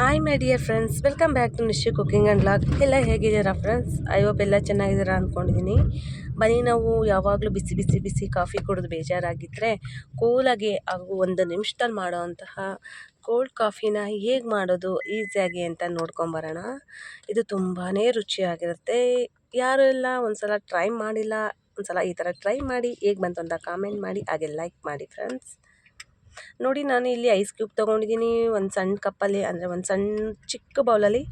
Hi my dear friends welcome back to Nishchi cooking and vlog ಎಲ್ಲ ಹೇಗಿದ್ದೀರಾ friends I hope ಎಲ್ಲ ಚೆನ್ನಾಗಿದ್ದೀರಾ ಅಂದ್ಕೊಂಡಿದ್ದೀನಿ ಬನ್ನಿ, ನಾವು ಯಾವಾಗಲೂ ಬಿಸಿ ಬಿಸಿ ಬಿಸಿ ಕಾಫಿ ಕುಡಿದು ಬೇಜಾರಾಗಿದ್ದರೆ ಕೂಲಾಗಿ ಹಾಗೂ ಒಂದು ನಿಮಿಷದಲ್ಲಿ ಮಾಡೋವಂತಹ ಕೋಲ್ಡ್ ಕಾಫಿನ ಹೇಗೆ ಮಾಡೋದು ಈಸಿಯಾಗಿ ಅಂತ ನೋಡ್ಕೊಂಬರೋಣ ಇದು ತುಂಬಾ ರುಚಿಯಾಗಿರುತ್ತೆ. ಯಾರೆಲ್ಲ ಒಂದ್ಸಲ ಟ್ರೈ ಮಾಡಿಲ್ಲ, ಒಂದ್ಸಲ ಈ ಥರ ಟ್ರೈ ಮಾಡಿ, ಹೇಗೆ ಬಂತು ಅಂತ ಕಾಮೆಂಟ್ ಮಾಡಿ, ಹಾಗೆ ಲೈಕ್ ಮಾಡಿ ಫ್ರೆಂಡ್ಸ್ ನೋಡಿ ನಾನು ಇಲ್ಲಿ ಐಸ್ ಕ್ಯೂಬ್ ತೊಗೊಂಡಿದ್ದೀನಿ, ಒಂದು ಸಣ್ಣ ಕಪ್ಪಲ್ಲಿ, ಅಂದರೆ ಒಂದು ಸಣ್ಣ ಚಿಕ್ಕ ಬೌಲಲ್ಲಿ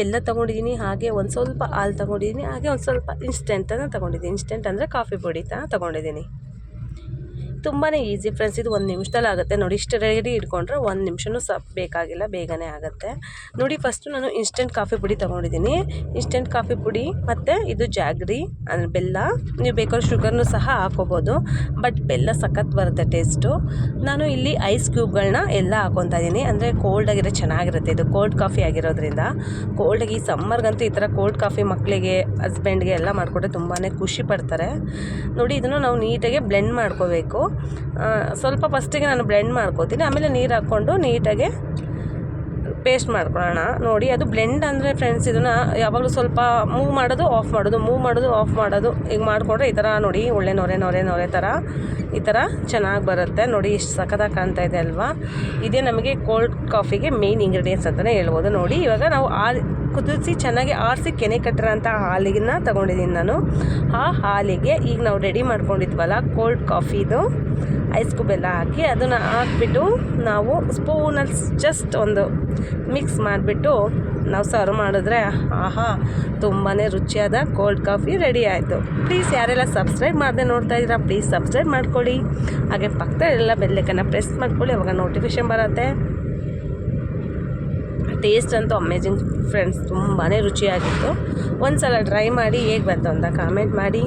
ಬೆಲ್ಲ ತೊಗೊಂಡಿದ್ದೀನಿ, ಹಾಗೆ ಒಂದು ಸ್ವಲ್ಪ ಹಾಲು ತೊಗೊಂಡಿದ್ದೀನಿ, ಹಾಗೆ ಒಂದು ಸ್ವಲ್ಪ ಇನ್ಸ್ಟೆಂಟನ್ನು ತೊಗೊಂಡಿದ್ದೀನಿ. ಇನ್ಸ್ಟೆಂಟ್ ಅಂದರೆ ಕಾಫಿ ಪುಡಿ ತಗೊಂಡಿದ್ದೀನಿ ತೊಗೊಂಡಿದ್ದೀನಿ. ತುಂಬಾ ಈಸಿ ಫ್ರೆಂಡ್ಸ್ ಇದು ಒಂದು ನಿಮಿಷದಲ್ಲಿ ಆಗುತ್ತೆ. ನೋಡಿ, ಇಷ್ಟು ರೆಡಿ ಇಟ್ಕೊಂಡ್ರೆ ಒಂದು ನಿಮಿಷನೂ ಸಹ ಬೇಕಾಗಿಲ್ಲ, ಬೇಗನೆ ಆಗುತ್ತೆ. ನೋಡಿ ಫಸ್ಟು ನಾನು ಇನ್ಸ್ಟೆಂಟ್ ಕಾಫಿ ಪುಡಿ ತೊಗೊಂಡಿದ್ದೀನಿ. ಇನ್ಸ್ಟೆಂಟ್ ಕಾಫಿ ಪುಡಿ ಮತ್ತು ಇದು ಜಾಗ್ರಿ, ಅಂದರೆ ಬೆಲ್ಲ. ನೀವು ಬೇಕಾದ್ರೆ ಶುಗರ್ನು ಸಹ ಹಾಕೋಬೋದು ಬಟ್ ಬೆಲ್ಲ ಸಖತ್ ಬರುತ್ತೆ ಟೇಸ್ಟು ನಾನು ಇಲ್ಲಿ ಐಸ್ ಕ್ಯೂಬ್ಗಳನ್ನ ಎಲ್ಲ ಹಾಕೊತಾ ಇದ್ದೀನಿ. ಅಂದರೆ ಕೋಲ್ಡ್ ಆಗಿರೋ ಚೆನ್ನಾಗಿರುತ್ತೆ. ಇದು ಕೋಲ್ಡ್ ಕಾಫಿ ಆಗಿರೋದ್ರಿಂದ. ಕೋಲ್ಡಾಗಿ ಈ ಸಮ್ಮರ್ಗಂತೂ ಈ ಥರ ಕೋಲ್ಡ್ ಕಾಫಿ ಮಕ್ಕಳಿಗೆ ಹಸ್ಬೆಂಡ್ಗೆ ಎಲ್ಲ ಮಾಡಿಕೊಟ್ರೆ ತುಂಬಾ ಖುಷಿ ಪಡ್ತಾರೆ. ನೋಡಿ, ಇದನ್ನು ನಾವು ನೀಟಾಗಿ ಬ್ಲೆಂಡ್ ಮಾಡ್ಕೋಬೇಕು. ಸ್ವಲ್ಪ ಫಸ್ಟಿಗೆ ನಾನು ಬ್ಲೆಂಡ್ ಮಾಡ್ಕೋತೀನಿ. ಆಮೇಲೆ ನೀರು ಹಾಕ್ಕೊಂಡು ನೀಟಾಗಿ ಪೇಸ್ಟ್ ಮಾಡ್ಕೊಳ್ಳೋಣ. ನೋಡಿ, ಅದು ಬ್ಲೆಂಡ್ ಅಂದರೆ ಫ್ರೆಂಡ್ಸ್ ಇದನ್ನು ಯಾವಾಗಲೂ ಸ್ವಲ್ಪ ಮೂವ್ ಮಾಡೋದು, ಆಫ್ ಮಾಡೋದು, ಮೂವ್ ಮಾಡೋದು, ಆಫ್ ಮಾಡೋದು. ಈಗ ಮಾಡಿಕೊಂಡ್ರೆ ಈ ಥರ ನೋಡಿ, ಒಳ್ಳೆ ನೊರೆ ನೊರೆ ನೊರೆ ಥರ ಈ ಥರ ಚೆನ್ನಾಗಿ ಬರುತ್ತೆ. ನೋಡಿ, ಇಷ್ಟು ಸಖತ್ತಾಗಿ ಕಾಣ್ತಾ ಇದೆ ಅಲ್ವಾ? ಇದೇ ನಮಗೆ ಕೋಲ್ಡ್ ಕಾಫಿಗೆ ಮೇಯ್ನ್ ಇಂಗ್ರೀಡಿಯೆಂಟ್ಸ್ ಅಂತಲೇ ಹೇಳ್ಬೋದು. ನೋಡಿ, ಇವಾಗ ನಾವು ಆ ಕುದಿಸಿ ಚೆನ್ನಾಗಿ ಆರಿಸಿ ಕೆನೆ ಕಟ್ಟಿರೋಂಥ ಹಾಲಿನ ತೊಗೊಂಡಿದ್ದೀನಿ ನಾನು. ಆ ಹಾಲಿಗೆ ಈಗ ನಾವು ರೆಡಿ ಮಾಡ್ಕೊಂಡಿದ್ವಲ್ಲ ಕೋಲ್ಡ್ ಕಾಫಿದು ಐಸ್ ಕ್ಯೂಬ್ ಎಲ್ಲ ಹಾಕಿ ಅದನ್ನು ಹಾಕ್ಬಿಟ್ಟು ನಾವು ಸ್ಪೂನಲ್ಲಿ ಜಸ್ಟ್ ಒಂದು ಮಿಕ್ಸ್ ಮಾಡಿಬಿಟ್ಟು ನಾವು ಸರ್ವ್ ಮಾಡಿದ್ರೆ ಆಹಾ ತುಂಬಾ ರುಚಿಯಾದ ಕೋಲ್ಡ್ ಕಾಫಿ ರೆಡಿ ಆಯಿತು. ಪ್ಲೀಸ್ ಯಾರೆಲ್ಲ ಸಬ್ಸ್ಕ್ರೈಬ್ ಮಾಡದೆ ನೋಡ್ತಾ ಇದ್ದೀರಾ ಪ್ಲೀಸ್ ಸಬ್ಸ್ಕ್ರೈಬ್ ಮಾಡ್ಕೊಳ್ಳಿ. ಹಾಗೆ ಪಕ್ಕದಲ್ಲೆಲ್ಲ ಬೆಲ್ಲೆಕನ್ನು ಪ್ರೆಸ್ ಮಾಡ್ಕೊಳ್ಳಿ, ಅವಾಗ ನೋಟಿಫಿಕೇಷನ್ ಬರುತ್ತೆ. ಟೇಸ್ಟ್ ಅಂತೂ ಅಮೇಜಿಂಗ್ ಫ್ರೆಂಡ್ಸ್ ತುಂಬಾ ರುಚಿಯಾಗಿತ್ತು. ಒಂದು ಸಲ ಟ್ರೈ ಮಾಡಿ ಹೇಗೆ ಬಂತು ಅಂತ ಕಾಮೆಂಟ್ ಮಾಡಿ.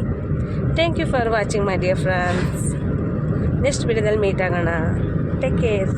Thank you for watching my dear friends next ವಿಡಿಯೋದಲ್ಲಿ ಮೀಟ್ ಆಗೋಣ. Take care